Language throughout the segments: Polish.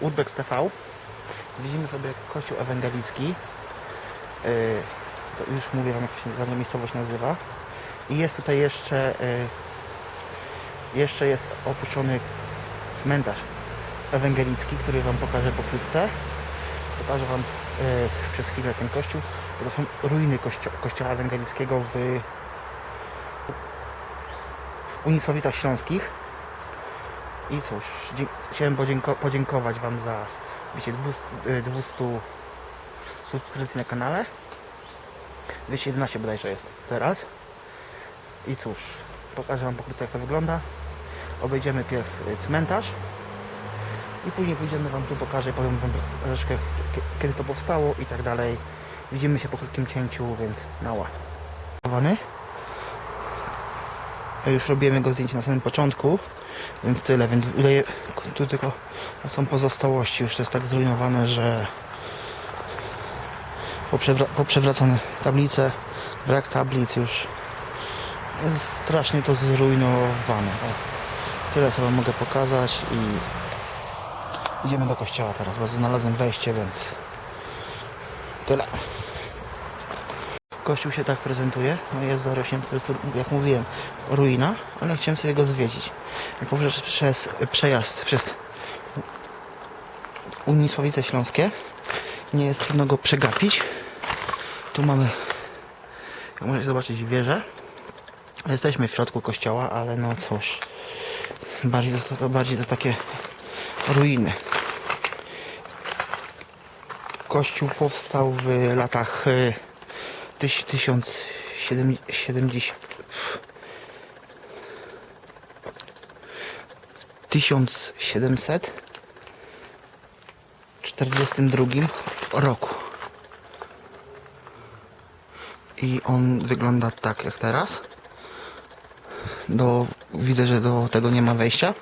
Urbex TV. Widzimy sobie kościół ewangelicki. Yy, to już mówię wam jak się ta miejscowość nazywa. I jest tutaj jeszcze yy, jeszcze jest opuszczony cmentarz ewangelicki, który wam pokażę pokrótce. Pokażę wam yy, przez chwilę ten kościół. To są ruiny kościo kościoła ewangelickiego w Unisławicach Śląskich. I cóż, chciałem podzięko- podziękować Wam za bicie 200, y, 200 subskrypcji na kanale. 211 bodajże jest teraz. I cóż, pokażę Wam pokrótce jak to wygląda. Obejdziemy pierw y, cmentarz. I później pójdziemy Wam tu pokażę, powiem Wam troszeczkę kie- kiedy to powstało i tak dalej. Widzimy się po krótkim cięciu, więc na ład. Ja Już robiłem go zdjęcie na samym początku, więc tyle, więc udaje, tu tylko są pozostałości, już to jest tak zrujnowane, że poprzewra, poprzewracane tablice, brak tablic już jest strasznie to zrujnowane. O, tyle sobie mogę pokazać i idziemy do kościoła teraz, bo znalazłem wejście, więc tyle. Kościół się tak prezentuje, no jest zarośnięty, to jest, jak mówiłem, ruina, ale chciałem sobie go zwiedzić. Poprzez przez przejazd przez Unisławice Śląskie nie jest trudno go przegapić. Tu mamy, jak możecie zobaczyć, wieżę. Jesteśmy w środku kościoła, ale no cóż, bardziej to, to bardziej to takie ruiny. Kościół powstał w latach y, 1070 1742 roku. I on wygląda tak jak teraz. Do, widzę, że do tego nie ma wejścia.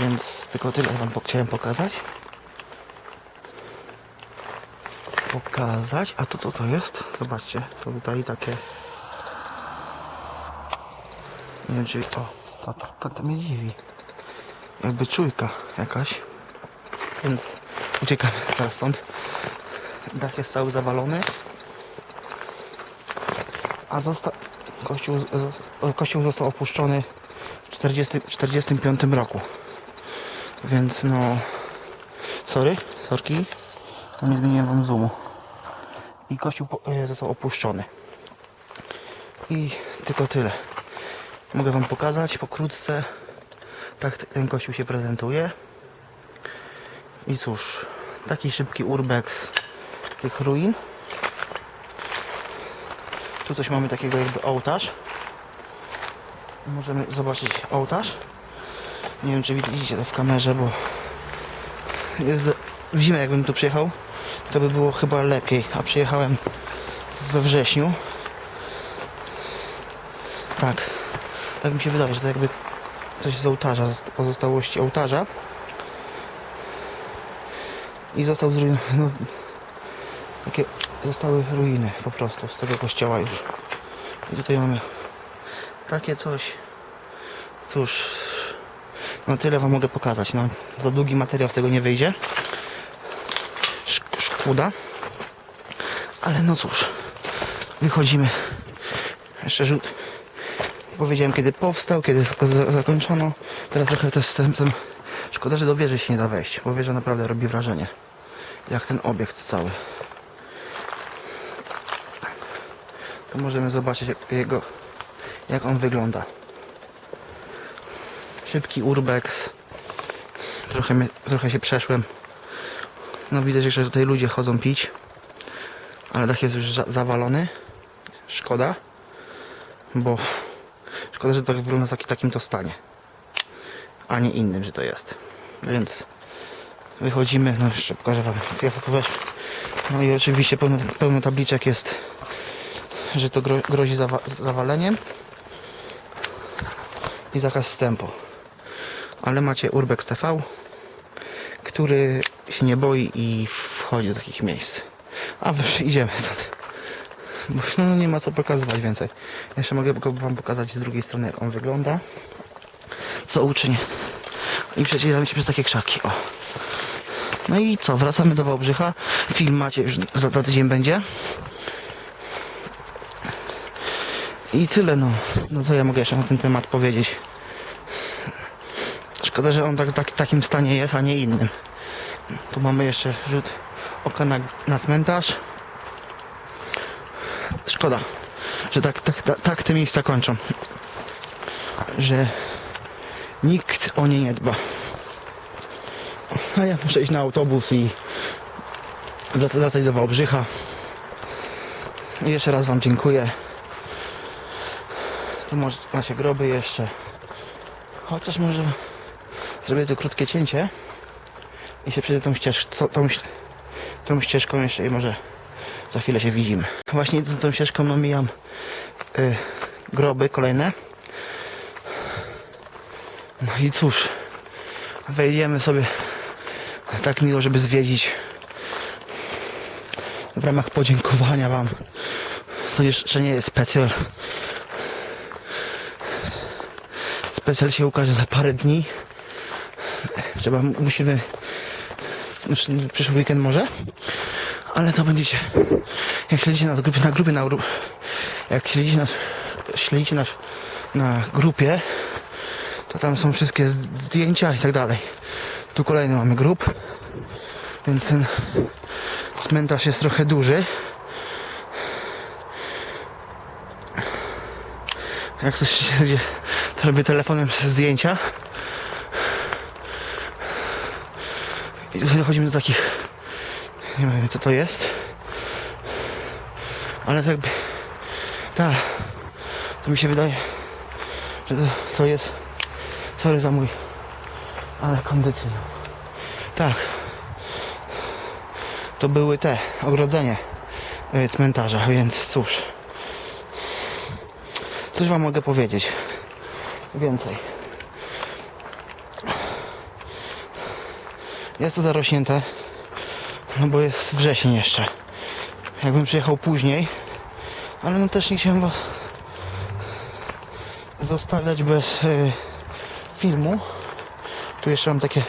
Więc tylko tyle wam chciałem pokazać. Pokazać. A to co to jest? Zobaczcie. To tutaj takie. Nie wiem czy. O, to, to, to, to mnie dziwi. Jakby czujka jakaś. Więc uciekamy teraz stąd. Dach jest cały zawalony. A zosta... kościół, kościół został opuszczony w 40, 45 roku. Więc no... Sorry, sorki. To nie zmieniłem wam zoomu. I kościół e, został opuszczony. I tylko tyle. Mogę wam pokazać pokrótce. Tak ten kościół się prezentuje. I cóż, taki szybki urbex tych ruin. Tu coś mamy takiego jakby ołtarz. Możemy zobaczyć ołtarz. Nie wiem czy widzicie to w kamerze, bo jest w zimę jakbym tu przyjechał, to by było chyba lepiej. A przyjechałem we wrześniu. Tak. Tak mi się wydaje, że to jakby coś z ołtarza, z pozostałości ołtarza. I został zrujnowany. No, takie zostały ruiny po prostu z tego kościoła już. I tutaj mamy takie coś. Cóż, no tyle wam mogę pokazać. No, za długi materiał z tego nie wyjdzie. Szkoda. Ale no cóż, wychodzimy. Jeszcze rzut. Powiedziałem kiedy powstał, kiedy zakończono. Teraz trochę tym... Szkoda, że do wieży się nie da wejść, bo wieża naprawdę robi wrażenie. Jak ten obiekt cały. To możemy zobaczyć jego, jak on wygląda. Szybki urbex. Trochę, trochę się przeszłem. No widzę, że jeszcze tutaj ludzie chodzą pić. Ale dach jest już za- zawalony. Szkoda. Bo szkoda, że tak wygląda taki, takim to stanie. A nie innym, że to jest. Więc wychodzimy. No jeszcze pokażę wam jak to. No i oczywiście pełno, pełno tabliczek jest, że to gro, grozi zawa, zawaleniem i zakaz wstępu. Ale macie Urbex TV, który się nie boi i wchodzi do takich miejsc. A wy idziemy stąd. Bo no, nie ma co pokazywać więcej. Jeszcze mogę wam pokazać z drugiej strony jak on wygląda. Co uczynię. I przeciwamy się przez takie krzaki. O. No i co, wracamy do Wałbrzycha. Film macie już za, za tydzień będzie. I tyle, no. No co ja mogę jeszcze na ten temat powiedzieć? Szkoda, że on tak, tak, takim stanie jest, a nie innym. Tu mamy jeszcze rzut oka na, na cmentarz. Szkoda, że tak, tak, tak, tak te miejsca kończą. Że nikt o nie nie dba. A ja muszę iść na autobus i wracać, do Wałbrzycha. Jeszcze raz Wam dziękuję. Tu może macie groby jeszcze. Chociaż może zrobię tu krótkie cięcie i się przejdę tą, tą, tą ścieżką jeszcze i może za chwilę się widzimy. Właśnie idąc tą ścieżką no mijam y, groby kolejne. No i cóż, wejdziemy sobie tak miło, żeby zwiedzić w ramach podziękowania Wam. To jeszcze nie jest specjal. Specjal się ukaże za parę dni. Trzeba, musimy przyszły weekend może, ale to będziecie, jak śledzicie nas grupie, na grupie, na, jak śledzicie nas, śledzicie nas na grupie, to tam są wszystkie zdjęcia i tak dalej. Tu kolejny mamy grup, więc ten cmentarz jest trochę duży. Jak będzie, to robię telefonem zdjęcia. I tutaj dochodzimy do takich, nie wiem co to jest, ale tak jakby, tak, to mi się wydaje, że to, to jest, sorry za mój, ale kondycję. Tak, to były te, ogrodzenie e, cmentarza, więc cóż, coś wam mogę powiedzieć, więcej. Jest to zarośnięte, no bo jest wrzesień jeszcze. Jakbym przyjechał później, ale no też nie chciałem was zostawiać bez y, filmu. Tu jeszcze mam takie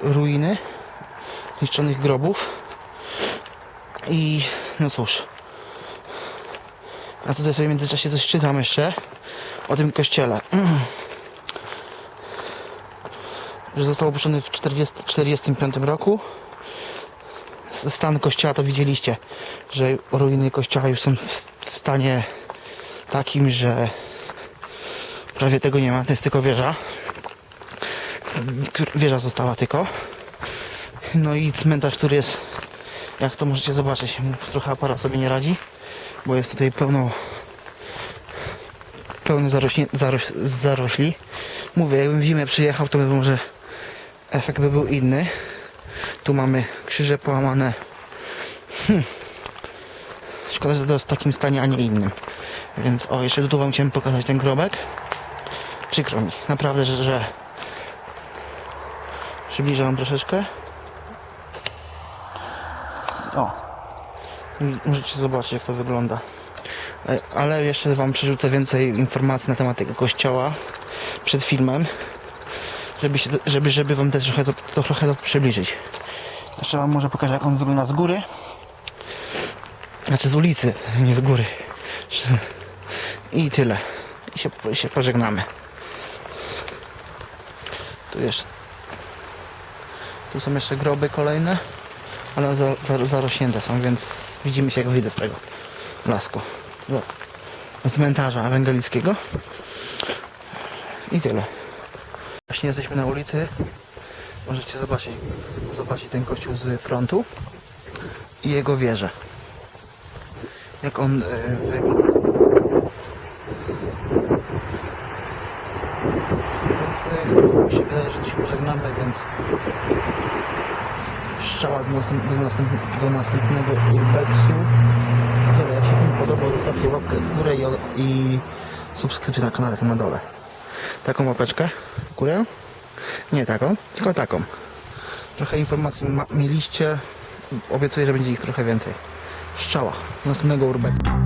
ruiny zniszczonych grobów. I no cóż. A tutaj sobie w międzyczasie coś czytam jeszcze o tym kościele. że został opuszczony w 1945 roku. Stan kościoła to widzieliście, że ruiny kościoła już są w, w stanie takim, że prawie tego nie ma, to jest tylko wieża. Wieża została tylko. No i cmentarz, który jest, jak to możecie zobaczyć, trochę aparat sobie nie radzi, bo jest tutaj pełno pełno zarośnie, zaroś, zarośli. Mówię, jakbym w zimę przyjechał, to by może efekt by był inny. Tu mamy krzyże połamane. Hm. Szkoda, że to jest w takim stanie, a nie innym. Więc o, jeszcze tu wam chciałem pokazać ten grobek. Przykro mi, naprawdę, że, że przybliżam troszeczkę. O. Możecie zobaczyć jak to wygląda. E, Ale jeszcze wam przerzucę więcej informacji na temat tego kościoła przed filmem żeby, się, żeby, żeby wam też trochę to, to, trochę to przybliżyć. Jeszcze wam może pokażę jak on wygląda z góry. Znaczy z ulicy, nie z góry. I tyle. I się, się pożegnamy. Tu jeszcze. Tu są jeszcze groby kolejne, ale za, za, zarośnięte są, więc widzimy się jak wyjdę z tego lasku. Do cmentarza ewangelickiego. I tyle. Właśnie jesteśmy na ulicy. Możecie zobaczyć, zobaczyć ten kościół z frontu i jego wieżę. Jak on e, wygląda. Więc e, mi się wydaje, że się pożegnamy, więc strzała do, następ, do, następ, do następnego urbexu. Tyle, jak się film podobał, zostawcie łapkę w górę i, i subskrypcję na kanale tam na dole. Taką łapeczkę w górę. Nie taką, tylko taką. Trochę informacji ma- mieliście. Obiecuję, że będzie ich trochę więcej. Strzała. Do następnego urbexu.